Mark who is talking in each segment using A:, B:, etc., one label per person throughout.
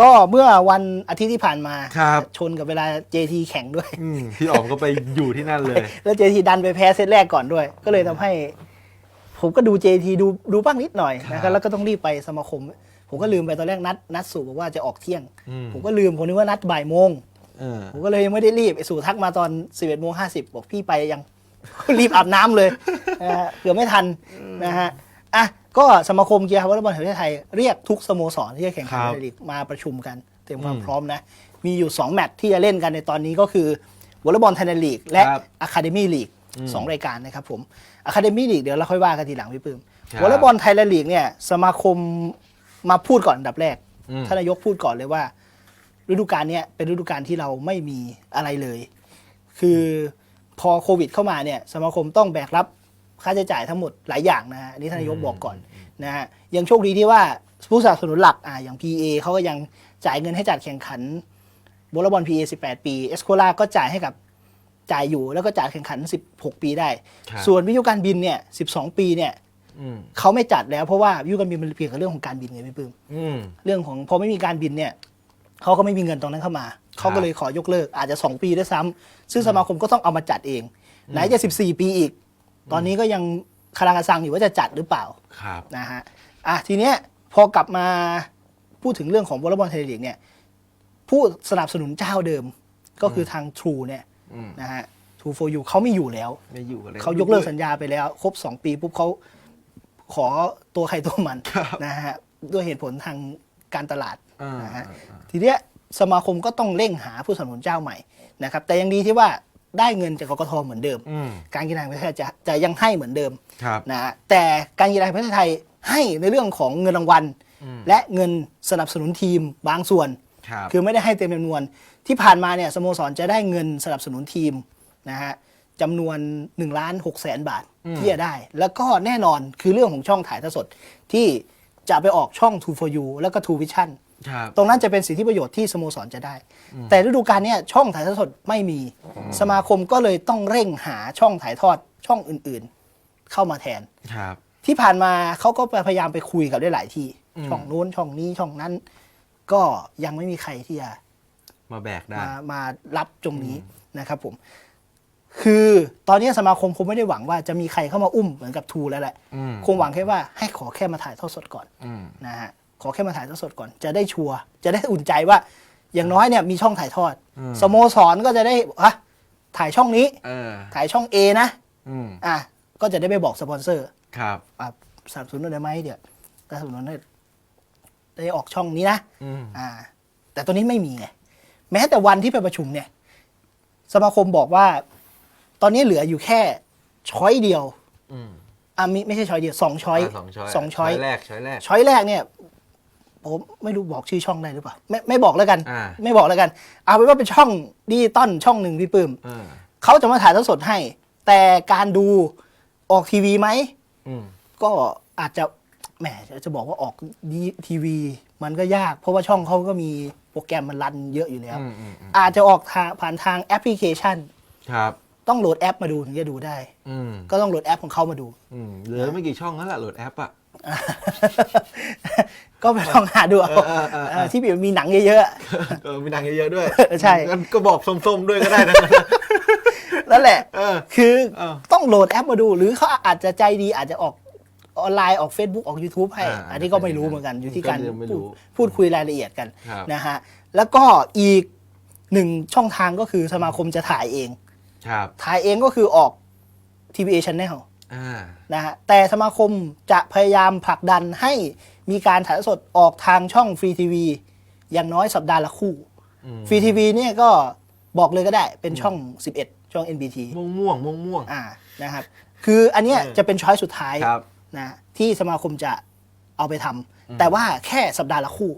A: ก็เมื่อวันอาทิตย์ที่ผ่านมา
B: ครับ
A: ชนกับเวลา JT แข่งด้วย
B: อืมพี่อ๋อมก็ไปอยู่ที่นั่นเลย
A: แล้ว JT ดันไปแพ้เซตแรกก่อนด้วย ก็เลยทำให้ ผมก็ดู JT ดูดูบ้างนิดหน่อยนะค
B: ครั
A: รับบแล้วก็ต้องรีบไปสมาคม ผมก็ลืมไปตอนแรกนัดนัดสู่บอกว่าจะออกเที่ยง
B: อืม
A: ผมก็ลืมผมนึกว่านัดบ่ายโมง
B: เออ
A: ผมก็เลยยังไม่ได้รีบไอ้สู่ทักมาตอน 11โมง50 บอกพี่ไปยัง รีบอาบน้ำเลยนะฮะเกือบไม่ทันนะฮะอะ ก็สมาคมกีฬาวอลเลย์บอลแห่งประเทศไทยเรียกทุกสโมสรที่จะแข่งขัน
B: ครับ
A: ในลีกมาประชุมกันเตรียมความ
B: อืม
A: พร้อมนะ มีอยู่ 2 แมตช์ที่จะเล่นกันในตอนนี้ก็คือวอลเลย์บอลไทยแลนด์ลีก และ
B: ครับ
A: อะคาเดมี่ลีก
B: อืม
A: สองรายการนะครับผมอะคาเดมี่ลีกเดี๋ยวเราค่อยว่ากันทีหลังพี่ปื้ม
B: ครับ
A: วอลเลย์บอลไทยแลนด์ลีกเนี่ยสมาคมมาพูดก่อนอันดับแรก
B: อืม
A: ท่านนายกพูดก่อนเลยว่า ฤดูกาลเนี้ยเป็นฤดูกาลที่เราไม่มีอะไรเลย คือพอโควิดเข้ามาเนี่ยสมาคมต้องแบกรับ ค่าใช้จ่ายทั้งหมดหลายอย่างนะฮะอันนี้ท่านนายกบอกก่อนนะฮะยังโชคดีที่ว่าผู้สนับสนุนหลักอ่าอย่าง PA เขาก็ยังจ่ายเงินให้จัดแข่งขันวอลเลย์บอล PA 18 ปีเอสโคลาก็จ่ายให้กับจ่ายอยู่แล้วก็จัดแข่งขัน 16 ปีได้
B: ครับ
A: ส่วนวิทยุการบินเนี่ย 12 ปีเนี่ย
B: อืม
A: เขาไม่จัดแล้วเพราะว่าวิทยุการบินมันเกี่ยวกับเรื่องของการบินไงพี่ปื้ม
B: อืม
A: เรื่องของพอไม่มีการบินเนี่ยเขาก็ไม่มีเงินตรงนั้นเข้ามา เขาก็เลยขอยกเลิกอาจจะ 2 ปีด้วยซ้ำซึ่งสมาคมก็ต้องเอามาจัดเอง ไหนจะ 14 ปีอีก ตอนนี้ก็ยังคาราคาซังอยู่ว่าจะจัดหรือเปล่า
B: ครับ
A: นะฮะอะทีเนี้ยพอกลับมาพูดถึงเรื่องของวอลเลย์บอลไทยลีกเนี่ยผู้สนับสนุนเจ้าเดิมก็คือทาง True เนี่ย
B: อืม
A: นะฮะ True for you เขาไม่อยู่แล้ว
B: ไม่อยู่กันเลย
A: เขายกเลิกสัญญาไปแล้ว ครบ 2 ปีปุ๊บเขาขอตัวใครตัวมัน
B: ครับ
A: นะฮะด้วยเหตุผลทางการตลาด
B: อ่า
A: นะฮะ
B: อ่าอ่า
A: ทีเนี้ยสมาคมก็ต้องเร่งหาผู้สนับสนุนเจ้าใหม่นะครับแต่ยังดีที่ว่า ได้เงินจากกกทเหมือนเดิม
B: อืม
A: การกีฬาแห่งประเทศไทยจะจะยังให้เหมือนเดิม
B: ครับ
A: นะฮะแต่การกีฬาแห่งประเทศไทยให้ในเรื่องของเงินรางวัล
B: อืม
A: และเงินสนับสนุนทีมบางส่วน
B: ครับ
A: คือไม่ได้ให้เต็มจำนวนที่ผ่านมาเนี่ยสโมสรจะได้เงินสนับสนุนทีมนะฮะจำนวน1ล้าน6แสนบาทที่จะได้ แล้วก็แน่นอนคือเรื่องของช่องถ่ายทอดสดที่จะไปออกช่อง True for You แล้วก็ True Vision
B: ครับ
A: ตรงนั้นจะเป็นสิทธิประโยชน์ที่สโมสรจะได้ แต่ฤดูกาลเนี้ยช่องถ่ายทอดสดไม่มี สมาคมก็เลยต้องเร่งหาช่องถ่ายทอดช่องอื่นๆ เข้ามาแทน
B: ครับ
A: ที่ผ่านมาเขาก็พยายามไปคุยกับได้หลายที่
B: อืม
A: ช่องนู้นช่องนี้ช่องนั้น ก็ยังไม่มีใครที่จะ
B: มาแบกได้
A: มามารับตรงนี้นะครับผม คือตอนนี้สมาคมคงไม่ได้หวังว่าจะมีใครเข้ามาอุ้มเหมือนกับทูแล้วแหละ
B: อืม
A: คงหวังแค่ว่าให้ขอแค่มาถ่ายทอดสดก่อน
B: อืม
A: นะฮะ ขอแค่มาถ่ายทอดสดก่อนจะได้ชัวร์จะได้อุ่นใจว่าอย่างน้อยเนี่ยมีช่องถ่ายทอด
B: อืม
A: สโมสรก็จะได้อะถ่ายช่องนี้
B: เออ
A: ถ่ายช่อง A นะ
B: อืม
A: อะก็จะได้ไปบอกสปอนเซอร์
B: ครับ
A: อะสนับสนุนได้ไหมเดี๋ยวสนับสนุนได้ได้ออกช่องนี้นะ
B: อืม
A: อ่า แต่ตัวนี้ไม่มีไงแม้แต่วันที่ไปประชุมเนี่ย สมาคมบอกว่า ตอนนี้เหลืออยู่แค่ช้อยเดียว
B: อืม
A: อะมิไม่ใช่ช้อยเดียวสองช้อยะ
B: สองช้อย
A: สองช้อย
B: แรกช้อยแรก
A: ช้อยแรกเนี่ย ผมไม่รู้บอกชื่อช่องได้หรือเปล่าไม่ไม่บอกแล้วกัน
B: อ่า
A: ไม่บอกแล้วกัน เอาเป็นว่าเป็นช่องดิจิตอลช่องหนึ่งพี่ปื้ม
B: เออ
A: เขาจะมาถ่ายทอดสดให้ แต่การดูออกทีวีไหม
B: อืม
A: ก็อาจจะแหมจะบอกว่าออกดีทีวี มันก็ยาก เพราะว่าช่องเขาก็มีโปรแกรมมันรันเยอะอยู่แล้ว
B: อืมอืมอืม
A: อาจจะออกทางผ่านทางแอปพลิเคชัน
B: ครับ
A: ต้องโหลดแอปมาดูถึงจะดูได้
B: อืม
A: ก็ต้องโหลดแอปของเขามาดู
B: อืมเหลือไม่กี่ช่องนั่นแหละโหลดแอปอะ
A: ก็ไปลองหาดูเอา
B: เออเออเออ
A: เออที่มีหนังเยอะ
B: เออมีหนังเยอะๆด้วย
A: ใช่
B: งั้นก็บอกส้มๆด้วยก็ได้นะ
A: ๆ นั่นแหละ
B: เออ
A: คือ
B: เออ
A: ต้องโหลดแอปมาดู หรือเขาอาจจะใจดีอาจจะออกออนไลน์ออก Facebook ออก YouTube ให้
B: อ่า
A: อันนี้ก็ไม่รู้เหมือนกันอยู่ที่การ
B: ก็ยังไม่รู้
A: พูดพูดคุยรายละเอียดกัน
B: ครับ
A: นะฮะแล้วก็อีกหนึ่งช่องทางก็คือสมาคมจะถ่ายเอง
B: ครับ
A: ถ่ายเองก็คือออก TBA Channel
B: อ่า
A: นะฮะแต่สมาคมจะพยายามผลักดันให้ มีการถ่ายทอดสดออกทางช่องฟรีทีวีอย่างน้อยสัปดาห์ละคู่
B: อืม
A: ฟรีทีวีเนี่ยก็บอกเลยก็ได้เป็นช่อง 11 ช่อง NBT
B: ม่วงม่วงม่วงม่วง
A: อ่านะครับคืออันเนี้ย
B: เออ
A: จะเป็นช้อยสุดท้าย
B: ครับ
A: นะที่สมาคมจะเอาไปทำแต่ว่าแค่สัปดาห์ละคู่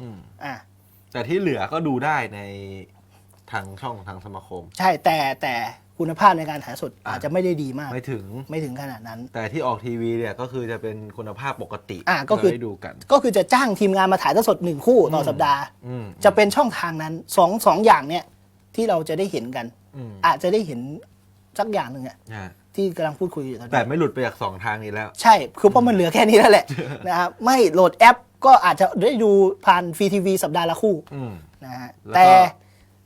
B: อืม
A: อ่า
B: แต่ที่เหลือก็ดูได้ในทางช่องทางสมาคม
A: ใช่แต่แต่ คุณภาพในการถ่ายทอดสด
B: อะ
A: อาจจะไม่ได้ดีมาก
B: ไม่ถึง
A: ไม่ถึงขนาดนั้น
B: แต่ที่ออกทีวีเนี่ยก็คือจะเป็นคุณภาพปกติ
A: อะก็คือ
B: ที่เราได้ดูกัน
A: ก็คือจะจ้างทีมงานมาถ่ายทอดสดหนึ่งคู่ต่อสัปดาห์
B: อืม
A: จะเป็นช่องทางนั้นสองสองอย่างเนี่ยที่เราจะได้เห็นกัน
B: อืม
A: อาจจะได้เห็นสักอย่างหนึ่งอะ
B: อะ
A: ที่กำลังพูดคุยอยู่ตอน
B: แต่
A: นี้
B: ไม่หลุดไปจากสองทางนี้แล้ว
A: ใช่คือเพราะมันเหลือแค่นี้แล้วแหละนะครับไม่โหลดแอปก็อาจจะได้ดูผ่านฟรีทีวีสัปดาห์ละคู่
B: อืม
A: นะฮะ
B: แล้วก็
A: แต่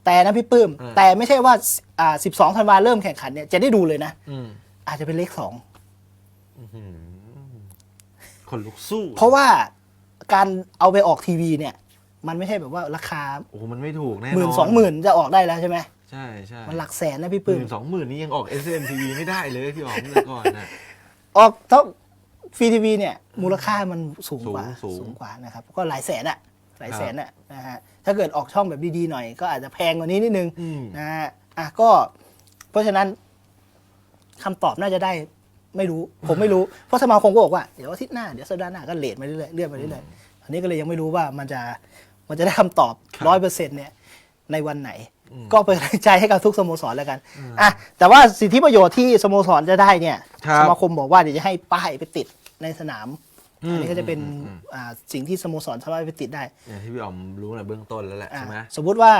A: แต่นะพี่ปื้ม
B: เออ
A: แต่ไม่ใช่ว่า อ่า12ธันวาเริ่มแข่งขันเนี่ยจะได้ดูเลยนะ
B: อืม
A: อาจจะเป็นเลขสอง
B: อืมคนลุกสู้
A: เพราะว่าการเอาไปออกทีวีเนี่ย มันไม่ใช่แบบว่าราคา
B: โอ้โหมันไม่ถูกแน่นอน
A: หมื่นสองหมื่นจะออกได้แล้วใช่ไหม
B: ใช่ใช่
A: มันหลักแสนนะพี่
B: ห
A: ปื้ม
B: มื่นสองหมื่นนี่ยังออก S M T V ไม่ได้เลยพี่อ๋อมเมื่อก่อนนะ
A: ออกเท่าฟรีทีวีเนี่ย มูลค่ามันสูงกว่า
B: สูงสูง
A: กว่านะครับ ก็หลายแสนอะหลาย
B: ครับ
A: แสนอะนะฮะถ้าเกิดออกช่องแบบดีๆหน่อย ก็อาจจะแพงกว่านี้นิดนึง
B: อืม
A: นะฮะ อะก็เพราะฉะนั้นคำตอบน่าจะได้ไม่รู้ ผมไม่รู้ เพราะสมาคมก็บอกว่า เดี๋ยวอาทิตย์หน้า เดี๋ยวสัปดาห์หน้าก็เลทมาเรื่อยๆเลื่อนมาเรื่อยๆอันนี้ก็เลยยังไม่รู้ว่ามันจะมันจะได้คำตอบร้อยเปอร์เซ็นต์เนี่ยในวันไหน ก็เป็นกำลังใจให้กับทุกสโมสรแล้วกันอะแต่ว่าสิทธิประโยชน์ที่สโมสรจะได้เนี่ย
B: ครับ
A: สมาคมบอกว่าเดี๋ยวจะให้ป้ายไปติดในสนาม
B: อืม
A: อันนี้ก็จะเป็น
B: อืมอืม
A: อ่าสิ่งที่สโมสรสามารถไปติดได้
B: อย่างที่พี่อ๋อมรู้ในเบื้องต้นแล้วแหละ
A: อะ
B: ใช่ไหม
A: สมมุติว่า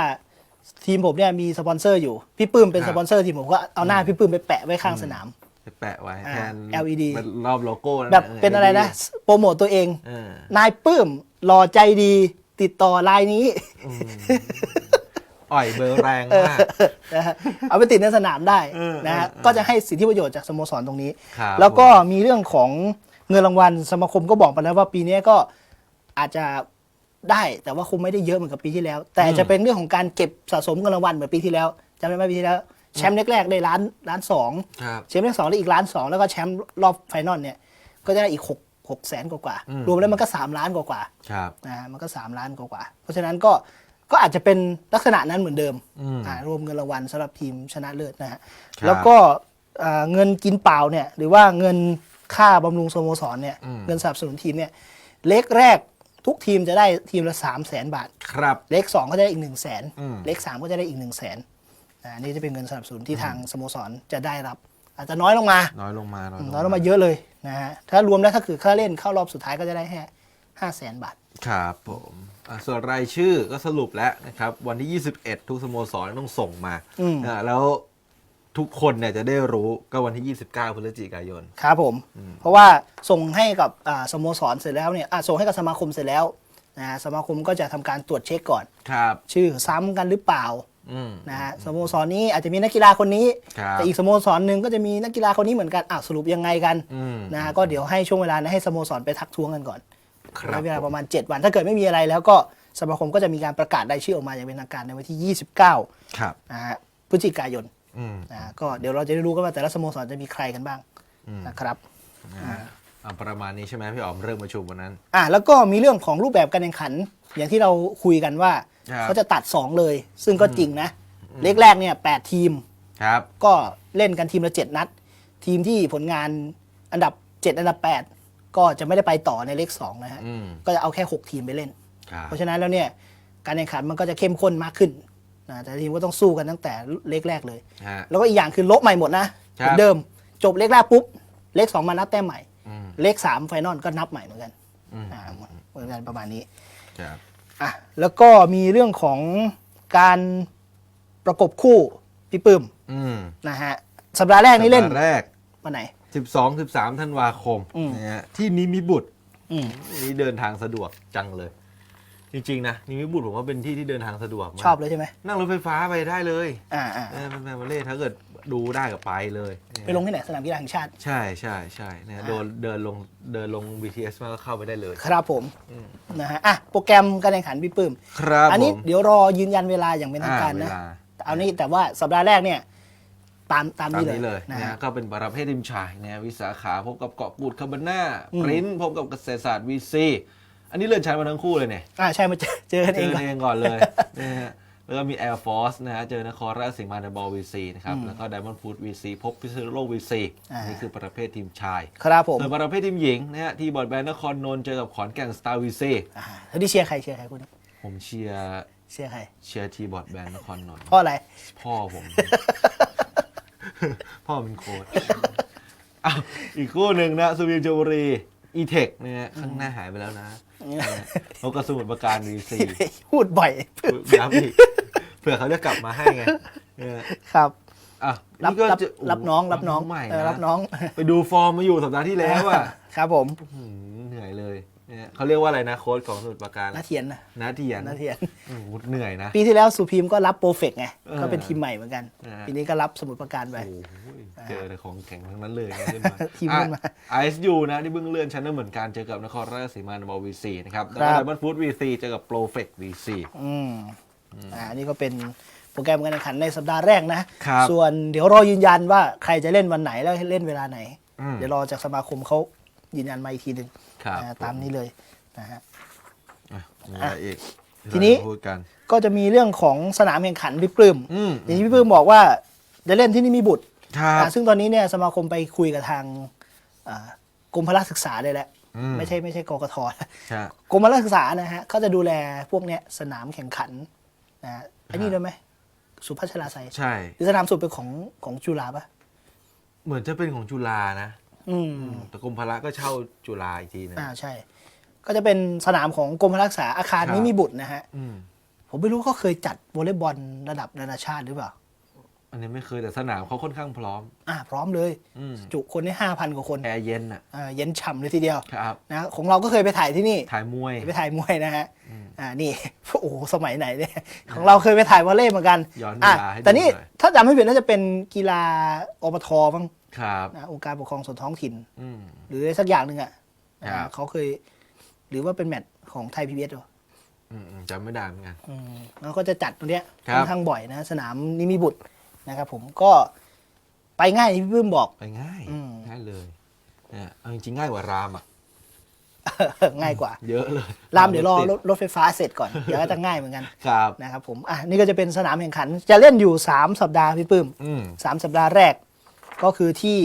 A: ทีมผมเนี่ยมีสปอนเซอร์อยู่ พี่ปื้มเป็น
B: ครั
A: ส
B: บ
A: ปอนเซอร์ทีมผมก็เอาหน้าพี่ปื้มไปแปะไว้ข้างสนาม
B: ไปแปะไว้
A: อ่า
B: แทน
A: LED
B: เป็นรอบโลโก้นั่น
A: แบบ
B: หล
A: เป็นอะไรนะ โปรโมตตัวเอง
B: เออนา
A: ยปื้มหล่อใจดีติดต่อไลน์นี้
B: อ่อยเบอร์แรงมาก
A: นะฮะเอาไปติดในสนามได้
B: เออ
A: นะฮะ
B: เออ
A: ก็จะให้สิทธิประโยชน์จากสโมสรตรงนี้
B: ครับ
A: แล้วก็มีเรื่องของเงินรางวัลสมาคมก็บอกไปแล้วว่าปีนี้ก็อาจจะ ได้แต่ว่าคงไม่ได้เยอะเหมือนกับปีที่แล้ว แต่จะเป็นเรื่องของการเก็บสะสมเงินรางวัลเหมือนปีที่แล้วจำได้ไหมปีที่แล้วแชมป์แรกๆได้ล้านล้านสอง
B: ครับ
A: แชมป์เลขสองได้อีกล้านสองแล้วก็แชมป์รอบไฟนอลเนี่ยก็จะได้อีกหกหกแสนกว่า
B: อืม
A: ๆรวมแล้วมันก็สามล้านกว่า
B: ครับ
A: ๆนะฮะมันก็สามล้านกว่าๆเพราะฉะนั้นก็ก็อาจจะเป็นลักษณะนั้นเหมือนเดิม
B: อืม
A: อ่ารวมเงินรางวัลสำหรับทีมชนะเลิศนะฮะ
B: ครับ
A: แล้วก็อ่าเงินกินเปล่าเนี่ยหรือว่าเงินค่าบำรุงสโมสรเนี่ย
B: อืม
A: เงินสนับสนุนทีมเนี่ยเล็กแรก ทุกทีมจะได้ทีมละ3 0 0แสนบาท
B: ครับ
A: เล็ก2ก็จะได้อีก1 0 0 0 0แสน
B: อืม
A: เล็ก3ก็จะได้อีก1 0 0 0 0แสนอ่านี่จะเป็นเงินสนับสนุนที่ทางสโมสรจะได้รับ อาจจะน้อยลงมา
B: น้อยลงมาน้อย
A: น้อยลงมาเยอะเลยนะฮะ ถ้ารวมแล้วถ้าคือค่าเล่นเข้ารอบสุดท้ายก็จะได้แค่ห้าแสนบาท
B: ครับผมอะส่วนรายชื่อก็สรุปแล้วนะครับ วันที่ 21 ทุกสโมสรต้องส่งมา
A: อืม
B: อะแล้ว ทุกคนเนี่ยจะได้รู้ก็วันที่ 29 พฤศจิกายน
A: ครับผม เพราะว่าส่งให้กับอ่าสโมสรเสร็จแล้วเนี่ยอ่าส่งให้กับสมาคมเสร็จแล้วนะฮะสมาคมก็จะทำการตรวจเช็คก่อน
B: ครับ
A: ชื่อซ้ำกันหรือเปล่า
B: อืม
A: นะฮะสโมสรนี้อาจจะมีนักกีฬาคนนี้
B: ครับ
A: แต่อีกสโมสรหนึ่งก็จะมีนักกีฬาคนนี้เหมือนกันอะสรุปยังไงกัน
B: อืม
A: นะฮะก็เดี๋ยวให้ช่วงเวลานั้นให้สโมสรไปทักท้วงกันก่อน
B: ครับ
A: ใช้เวลาประมาณ 7 วันถ้าเกิดไม่มีอะไรแล้วก็สมาคมก็จะมีการประกาศรายชื่อออกมาอย่างเป็นทางการในวันที่ 29
B: ครับ
A: นะฮะพฤศจิกายน
B: อืม
A: นะฮะก็เดี๋ยวเราจะได้รู้กันว่าแต่ละสโมสรจะมีใครกันบ้างนะครับ
B: นะฮะอะประมาณนี้ใช่ไหมพี่อ๋อมเริ่มประชุมวันนั้น
A: อะแล้วก็มีเรื่องของรูปแบบการแข่งขัน อย่างที่เราคุยกันว่า
B: ครับ
A: เขาจะตัด 2 เลย ซึ่งก็จริงนะเล็กแรกเนี่ยแทีม
B: ครับ
A: ก็เล่นกันทีมละ 7 นัด ทีมที่ผลงานอันดับ 7 อันดับ 8 ก็จะไม่ได้ไปต่อในเลข2นะฮะ
B: อืม
A: ก็จะเอาแค่ 6 ทีมไปเล่น
B: ครับ
A: เพราะฉะนั้นแล้วเนี่ยการแข่งขันมันก็จะเข้มข้นมากขึ้น นะแต่ทีมก็ต้องสู้กันตั้งแต่เล็กแรกเลย
B: ฮะ
A: แล้วก็อีกอย่างคือลบใหม่หมดนะ
B: ครั
A: เห
B: บ
A: มือนเดิม จบเลขแรกปุ๊บ เลขสองมานับแต้มใหม่
B: อืม
A: เลขสามไฟนอลก็นับใหม่เหมือนกัน
B: อืม
A: อ่าเหมือนกันประมาณนี้
B: ครับ
A: อะแล้วก็มีเรื่องของการประกบคู่พี่ปื้ม
B: อืม
A: นะฮะสัปดาห์แรกนี่เล่น
B: สัปดาห์แรก
A: วันไหน
B: 12 13ธันวาคม
A: อืม
B: นะฮะที่นิมิบุตร
A: อืม
B: นี่เดินทางสะดวกจังเลย จริงๆนะนิมิบุตรผมว่าเป็นที่ที่เดินทางสะดวกมาก
A: ชอบเลยใช่ไหม
B: นั่งรถไฟฟ้าไปได้เลย
A: อ่าอ่า
B: เออเป็นแฟนบอลเล่ถ้าเกิดดูได้ก็ไปเลย
A: ไปลงที่ไหนสนามกีฬาแห่งชาติ
B: ใช่ใช่ใช่เนี่ยโดนเดินลงเดินลง BTS มาก็เข้าไปได้เลย
A: ครับผมนะฮะอะโปรแกรมการแข่งขันพี่ปื้ม
B: ครับ
A: อันนี้
B: ผม
A: เดี๋ยวรอยืนยันเวลาอย่างเป็นทางการนะ
B: อ่เวล
A: แต่เอานี้แต่ว่าสัปดาห์แรกเนี่ยตามตาม
B: ตาม
A: นี้เลย
B: นี้เลย
A: นะ
B: นะ
A: ฮะ
B: ฮะก็เป็นประเภททีมชายนะวิสาขาพบกับเกาะกูดคาบาน่า
A: อืม
B: ปริ้นพบกับเกษตรศาสตร์วีซี อันนี้เลื่อนชั้นมาทั้งคู่เลยเนี่ย
A: อ่าใช่มาเจอเจอกัน
B: เจ
A: เอง
B: อ
A: ก่อน
B: เองก่อนเลยนะฮะแล้วก็มี Air Force นะฮะ เจอนครราชสีมาในบอลวีซีนะครับ
A: อืม
B: แล้วก็ Diamond Food VC พบพิษณุโลกวีซี
A: อ่านี่
B: นี่คือประเภททีมชาย
A: ครับผม
B: ส่วนประเภททีมหญิงนะฮะ ที่บอร์ดแบนนครนนท์เจอกับขอนแก่นสตาร์วีซี
A: อ่าแล้วที่เชียร์ใครเชียร์ใครคุณ
B: ผมเชียร์
A: เชียร์ใคร
B: เชียร์ทีบอร์ดแบนนครนนท์
A: เพราะอะไร
B: พ่อผม พ่อเป็นโค้ชอ้าวอีกคู่หนึ่งนะสุวินจบุรี อีเทคนะฮะข้างหน้าหายไปแล้วนะนกกระสมุทรประการวีซี
A: พูดบ่อย
B: ย้ำอีกเผื่อเขาจะกลับมาให้ไงเออ
A: ครับ
B: อะ
A: รับ
B: นี่ก็
A: รับ
B: จะ
A: รับน้องรับน้อง
B: ใหม่
A: เออ
B: นะ
A: รับน้อง
B: ไปดูฟอร์มมาอยู่สัปดาห์ที่แล้วอะ
A: ครับผม
B: หืมเหนื่อยเลยเนี่ยเขาเรียกว่าอะไรนะโค้ชของสมุทรปราการ
A: นาเทียนนะ
B: นาเทียน
A: นาเทียน
B: โอ้โหเหนื่อยนะ
A: ปีที่แล้วสุพีมก็รับโปรเฟกไง
B: เออ
A: ก็เป็นทีมใหม่เหมือนกัน
B: นะฮะ
A: ปีนี้ก็รับสมุทรปราการไป
B: โอ้โหเจอแต่ของแข็งทั้งนั้นเลยนะขึ้นมา
A: ทีมขึ้นมา
B: ไอซ์ยูนะที่เพิ่งเลื่อนชั้นเหมือนกันเจอกับนครราชสีมานบอลวีซีนะครับ
A: ครั
B: แล้ว
A: บ
B: ก็ดับเบิลฟูดวีซีเจอกับโปรเฟกวีซี
A: อืมอ่านี่ก็เป็น โปรแกรมการแข่งขันในสัปดาห์แรกนะส่วนเดี๋ยวรอยืนยันว่าใครจะเล่นวันไหนแล้วเล่นเวลาไหน
B: อืม
A: เดี๋ยวรอจากสมาคมเขายืนยันมาอีกทีหนึ่ง
B: ครับ
A: นะตามนี้เลยนะฮะ
B: อะมีอะไรอีก
A: ทีนี้
B: ที่เราจะพูดกัน
A: ก็จะมีเรื่องของสนามแข่งขันพี่ปลื้ม
B: อืม
A: อย่างที่พี่ปลื้มบอกว่าจะเล่นที่นี่มีบุตร
B: ครับ
A: อ่าซึ่งตอนนี้เนี่ยสมาคมไปคุยกับทางอ่ากรมพละศึกษาได้แล้ว
B: อืม
A: ไม่ใช่ไม่ใช่กกท
B: ใช่
A: กรมพละศึกษานะฮะเขาจะดูแลพวกเนี้ยสนามแข่งขันนะฮะอันนี้ด้วยไหม สุพัชราไซ
B: ใช่
A: หรือสนามสุดเป็นของของจุฬาปะ
B: เหมือนจะเป็นของจุฬานะ
A: อืม
B: แต่กรมพละก็เช่าจุฬาอีกทีนะ
A: อ่าใช่ ก็จะเป็นสนามของกรมพละศึกษาอาคาร
B: ครับ
A: นี้มีบุตรนะฮะ
B: อืม
A: ผมไม่รู้เขาเคยจัดวอลเลย์บอลระดับนานาชาติหรือเปล่า
B: อันนี้ไม่เคยแต่สนามเขาค่อนข้างพร้อม
A: อ่าพร้อมเลย
B: อืม
A: จุคนได้ห้าพันกว่าคน
B: แอร์เย็นอะ
A: อ่าเย็นฉ่ำเลยทีเดียว
B: ครับ
A: นะของเราก็เคยไปถ่ายที่นี่
B: ถ่ายมวย
A: ไปถ่ายมวยนะฮะอ่า นี่ โอ้โห สมัยไหนเนี่ย ของเราเคยไปถ่ายวอลเลย์เหมือนกัน
B: ย้อนเว
A: อะ
B: ลาให้ดู
A: แต่นี่
B: หน่อย
A: ถ้าจำไม่ผิดน่าจะเป็นกีฬาอบทบ้าง
B: ครับ
A: นะองค์การปกครองส่วนท้องถิ่น
B: อืม
A: หรืออะไรสักอย่างหนึ่งอะ
B: ครับ
A: อ่าเขาเคย หรือว่าเป็นแมตช์ของไทยพีบีเอสหรอ
B: อืมอืมจำไม่ได้เหมือนกัน
A: อืมแล้วก็จะจัดตรงเนี้ย
B: ครับ
A: ค่อนข้างบ่อยนะ สนามนิมิบุตร นะครับผมก็ไปง่ายที่พี่เพิ่มบอก
B: ไปง่าย
A: อืม
B: ง่ายเลยเนี่ยเอาจริงๆง่ายกว่ารามอะ
A: ง่ายกว่า
B: เยอะเลย
A: รามเดี๋ยวรอรถรถไฟฟ้าเสร็จก่อน เดี๋ยวก็จะง่ายเหมือนกัน
B: ครับ
A: นะครับผมอะนี่ก็จะเป็นสนามแข่งขัน จะเล่นอยู่ 3 สัปดาห์พี่ปื้ม
B: อืม
A: สามสัปดาห์แรก ก็คือที่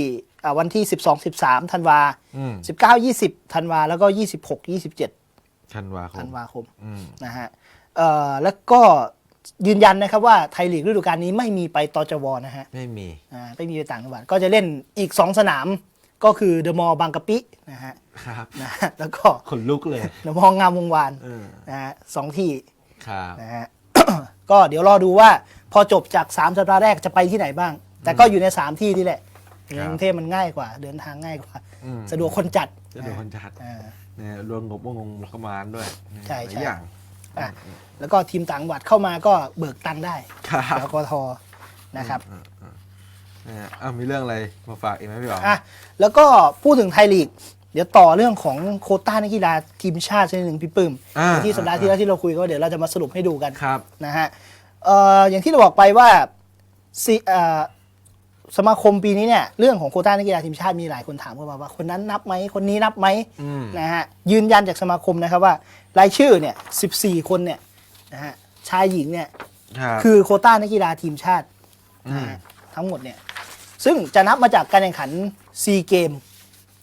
A: อ่าวันที่ 12 13ธันวา
B: อืม
A: 19 20ธันวาแล้วก็ 26 27
B: ธันวาค
A: ธั
B: ม
A: นวาคม
B: อืม
A: นะฮะเอ่อแล้วก็ ยืนยันนะครับว่าไทยลีกฤดูกาลนี้ไม่มีไปตจวนะฮะ
B: ไม่มี
A: อ่าไม่มีไปต่างจังหวัดก็จะเล่นอีก 2 สนามก็คือเดอะมอลล์บางกะปินะฮะ
B: ครับ
A: นะฮะแล้วก็
B: ขนลุกเลย
A: เดอะมอลล์งามวงวาน
B: เออ
A: นะฮะสองที่
B: ครับ
A: นะฮะ ก็เดี๋ยวรอดูว่าพอจบจาก 3 สัปดาห์แรกจะไปที่ไหนบ้าง แต่ก็อยู่ใน 3 ที่นี่แหละในกรุงเทพมันง่ายกว่า เดินทางง่ายกว่า
B: อืม
A: สะดวกคนจัด
B: จะโดนคนจัด
A: อ่า
B: เนี่ยรวมงบวงงบประมาณด้วย
A: ใช่
B: หลาย
A: ใช่
B: อย่าง
A: อะแล้วก็ทีมต่างจังหวัดเข้ามาก็เบิกตังค์ได้
B: ครับ
A: แล้วกทนะครับ
B: เนี่ยอ้าวมีเรื่องอะไรมาฝากอีกไหมพี่อ๋อม
A: อะแล้วก็พูดถึงไทยลีก เดี๋ยวต่อเรื่องของโควต้านักกีฬาทีมชาติชนิดหนึ่งพี่ปึ้ม
B: อ่า
A: ที่สัปดาห์ที่แล้วที่เราคุยก็เดี๋ยวเราจะมาสรุปให้ดูกัน
B: ครับ
A: นะฮะเอ่ออย่างที่เราบอกไปว่าสิเอ่อ สมาคมปีนี้เนี่ยเรื่องของโควต้านักกีฬาทีมชาติมีหลายคนถามเข้ามาว่าคนนั้นนับไหมคนนี้นับไหม
B: อืม
A: นะฮะยืนยันจากสมาคมนะครับว่ารายชื่อเนี่ย14 คนเนี่ยนะฮะชายหญิงเนี่ย
B: ครับ
A: คือโควต้านักกีฬาทีมชาติ
B: อืม
A: นะฮะทั้งหมดเนี่ย ซึ่งจะนับมาจากการแข่งขันซีเกม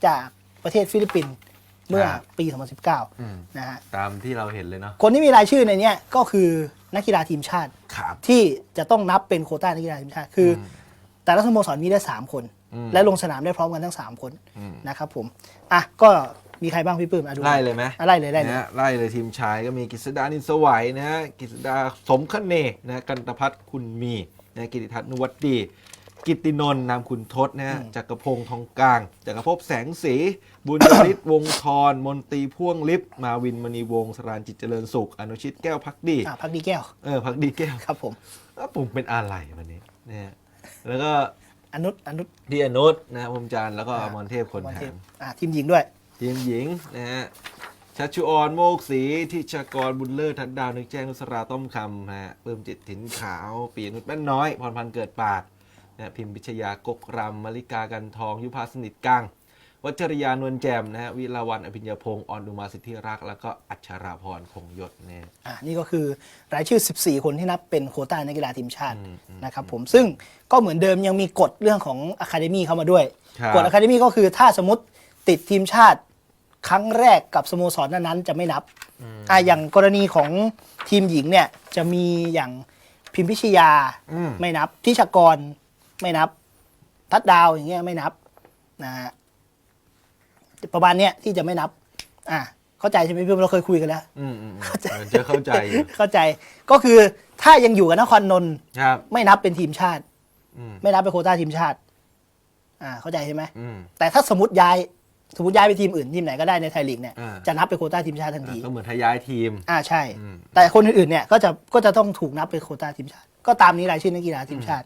A: จากประเทศฟิลิปปินส์เมื่อปี
B: อืม
A: 2019 นะฮะ
B: ตามที่เราเห็นเลยเนาะ
A: คนที่มีรายชื่อในเนี้ยก็คือนักกีฬาทีมชาติ
B: ครับ
A: ที่จะต้องนับเป็นโควต้านักกีฬาทีมชาติ คืออ แต่ละสโมสรมีได้ 3 คน
B: อืม
A: และลงสนามได้พร้อมกันทั้ง 3 คน
B: อืม
A: นะครับผมอะก็มีใครบ้างพี่ปื้มอะดู
B: ไล่เลยไหม
A: อะไล่เลยไล่เลย
B: นะฮะไล่เลยทีมชายก็มีกฤษดานินสวัยนะฮะกฤษดาสมคเนนะฮะกันตพัฒน์คุณมีนะกิติทัศน์นุวัตดี กิตตินนท์นามคุณทศนะฮะจักรพงศ์ทองกลางจักรภพแสงสี บุญยฤทธิ์วงศ์ทรมนตรีพ่วงลิฟต์มาวินมณีวงศ์สรานจิตเจริญสุข อนุชิตแก้วพักดี
A: อะพักดีแก้ว
B: เออพักดีแก้ว
A: ครับผม
B: แล้วผมเป็นอะไรวันนี้เนี่ย แล้วก็
A: อนุอนุ
B: พี่อนุชนะพรหมจันทร์แล้วก็อมรเทพคน
A: วัน
B: หา
A: เทพ
B: ม
A: อะทีมหญิงด้วย
B: ทีมหญิงนะฮะชัชชุออนโมกศรีทิชากรบุญเลิศทัดดาวนึกแจ้งนุสราต้อมคำนะฮะเพิ่มจิตถินขาว ปีนุชแป้นน้อย พรพันธ์เกิดปาดนะพิมพิชยากกรำมาริกากันทอง ยุพาสนิทกัง วัชรยานวลแจมนะฮะวิลาวันอภิญญาพงศ์ออนดุมาสิทธิรักษ์แล้วก็อัชราพรคงยศเนี่ย
A: อะนี่ก็คือรายชื่อ 14 คนที่นับเป็นโควต้านักกีฬาทีมชาติ
B: อืมอืม
A: นะครับผมซึ่งก็เหมือนเดิมยังมีกฎเรื่องของอะคาเดมี่เข้ามาด้วย
B: ครับ
A: กฎอะคาเดมี่ก็คือถ้าสมมติติดทีมชาติ ครั้งแรกกับสโมสรนั้นๆจะไม่นับอะอย่างกรณีของทีมหญิงเนี่ยจะมีอย่างพิมพิชยา
B: อืม
A: ไม่นับทิชากรไม่นับทัดดาวอย่างเงี้ยไม่นับนะฮะ ประมาณเนี้ยที่จะไม่นับ อะเข้าใจใช่ไหมพี่เราเคยคุยกันแล้ว
B: อืมอืมอืมเหมือนจะเข้าใจอยู่
A: เข้าใจก็คือถ้ายังอยู่กับนครนนท์
B: ครับ
A: ไม่นับเป็นทีมชาติ
B: อืม
A: ไม่นับเป็นโควต้าทีมชาติ อ่า เข้าใจใช่ไหม
B: อืม
A: แต่ถ้าสมมติย้ายสมมติย้ายไปทีมอื่นทีมไหนก็ได้ในไทยลีกเนี่ย
B: อ่า
A: จะนับเป็นโควต้าทีมชาติทันที
B: ก็เหมือนทยายทีม
A: อ่าใช่
B: อืม
A: แต่คนอื่นๆเนี่ยก็จะก็จะต้องถูกนับเป็นโควต้าทีมชาติ ก็ตามนี้รายชื่อนักกีฬาทีมชาติ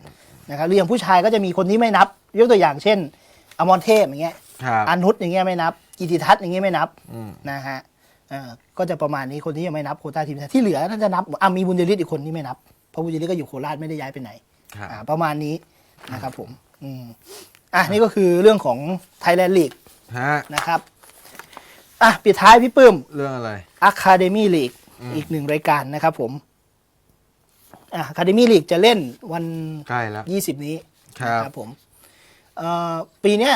A: นะครับหรืออย่างผู้ชายก็จะมีคนที่ไม่นับ ยกตัวอย่างเช่น อมรเทพอย่างเงี้ย
B: ครับ
A: อานุษอย่างเงี้ยไม่นับ กิติทัศน์อย่างเงี้ยไม่นับ
B: อืม
A: นะฮะเอ่อก็จะประมาณนี้คนที่ยังไม่นับโควต้าทีมชาติที่เหลือน่าจะนับอะมีบุญยริศอีกคนที่ไม่นับเพราะบุญยริศก็อยู่โคราชไม่ได้ย้ายไปไหน
B: ครับ
A: อ่าประมาณนี้นะครับผมอืมอะนี่ก็คือเรื่องของไทยแลนด์ลีก
B: ฮะ
A: นะครับอะปิดท้ายพี่ปื้ม
B: เรื่องอะไร
A: Academy League อีกหนึ่งรายการนะครับผมอะ Academy League จะเล่นวัน
B: ใกล้แล้ว
A: 20 นี้
B: ครับ
A: นะผมเอ่อปีเนี้ย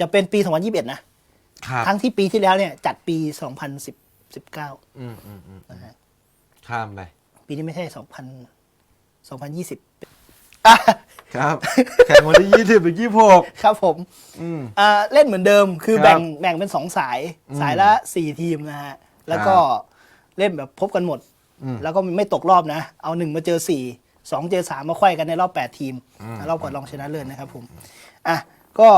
A: จะเป็นปี 2021 นะ
B: ครับ
A: ทั้งที่ปีที่แล้วเนี่ยจัดปี 2019
B: อืมอืมอืม
A: นะฮะ
B: ข้ามไป
A: ปีนี้ไม่ใช่ 2000 2020อะ
B: ครับ แข่งวันที่ยี่สิบถึงยี่หก
A: ครับผม
B: อืม
A: อ่าเล่นเหมือนเดิมคือ
B: ครับ
A: แบ่งแบ่งเป็นสองสาย
B: อืม
A: สายละสี่ทีมนะฮะ แล้วก็เล่นแบบพบกันหมด
B: อืม
A: แล้วก็ไม่ตกรอบนะ เอาหนึ่งมาเจอสี่สองเจอสามมาไขว้กันในรอบแปดทีม
B: อืม
A: รอบก่อนรองชนะเลิศนะครับผม อะ ก็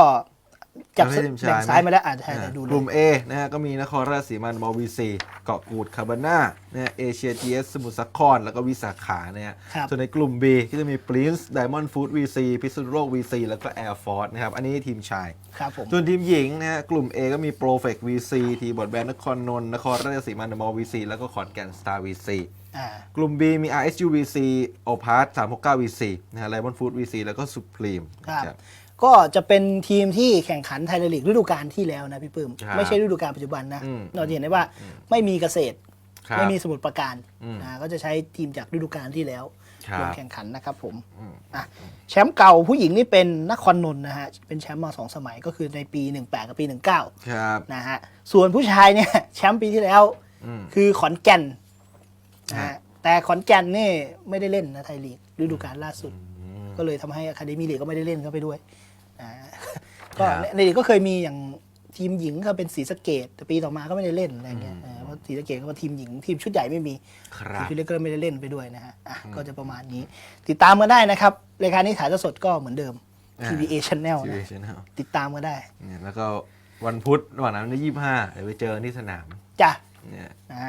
A: จับ
B: ประเภททีมชาย
A: แบ่งซ้ายมาแล้วอ่านใช่
B: อ่า
A: ดูเล
B: กลุ่ม
A: ย
B: A นะฮะก็มีนครราชสีมาบอลวีซีเกาะกูดคาบาน่านะฮะเอเชียจีเอสสมุทรสาคร แล้วก็วิสาขานะฮะ
A: ครับ
B: ส่วนในกลุ่ม B ก็จะมีปรินซ์ไดมอนด์ฟู้ดวีซีพิษณุโลกวีซีแล้วก็แอร์ฟอร์นะครับ อันนี้ทีมชาย
A: ครับผม
B: ส่วนทีมหญิงนะฮะกลุ่ม A ก็มีโปรเฟกวีซีทีบอดแบนนครนนท์นครราชสีมาเดอะมอลวีซีแล้วก็ขอนแก่นสตาร์วีซี
A: อ่า
B: กลุ่ม B มี RSU VC o p a r t 369 VC นะฮะ Lemon Food VC แล้วก็ Supreme
A: ครับ ก็จะเป็นทีมที่แข่งขันไทยลีกฤดูกาลที่แล้วนะพี่ปื้ม
B: ครับ
A: ไม่ใช่ฤดูกาลปัจจุบันนะ
B: อืม
A: เราจะเห็นได้ว่าไม่มีเกษตร
B: ครับ
A: ไม่มีสมุทรปราการ
B: อืม
A: อ่าก็จะใช้ทีมจากฤดูกาลที่แล้ว
B: ครับ
A: ลงแข่งขันนะครับผม
B: อืม
A: อะแชมป์เก่าผู้หญิงนี่เป็นนครนนท์นะฮะเป็นแชมป์มาสองสมัยก็คือในปี 18 กับปี 19
B: ครับ
A: นะฮะส่วนผู้ชายเนี่ย แชมป์ปีที่แล้ว
B: อืม
A: คือขอนแก่นนะ
B: ฮะ
A: ฮะ แต่ขอนแก่นนี่ไม่ได้เล่นนะไทยลีกฤดูกาลล่าสุด ก็เลยทำให้อะคาเดมี่ลีกก็ไม่ได้เล่นเข้าไปด้วย นะก็
B: ครับ
A: ในลีกก็เคยมีอย่างทีมหญิงก็เป็นศรีสะเกดแต่ปีต่อมาก็ไม่ได้เล่นอะไรเงี้ยเออเพราะศรีสะเกดก็ว่าทีมหญิงทีมชุดใหญ่ไม่มี
B: ครั
A: ทีม
B: บ
A: ชุดเล็กก็ไม่ได้เล่นไปด้วยนะฮะอะก็จะประมาณนี้ ติดตามกันได้นะครับ รายการนี้ถ่ายทอดสดก็เหมือนเดิม
B: อ่า
A: TVA Channel
B: ที
A: นะ
B: วีชแนล
A: ติดตามกันได้
B: เนี่ยแล้วก็วันพุธระหว่างนั้นวันที่25เดี๋ยวไปเจอกันที่สนาม
A: จ้ะ
B: เนี่ย
A: นะฮะ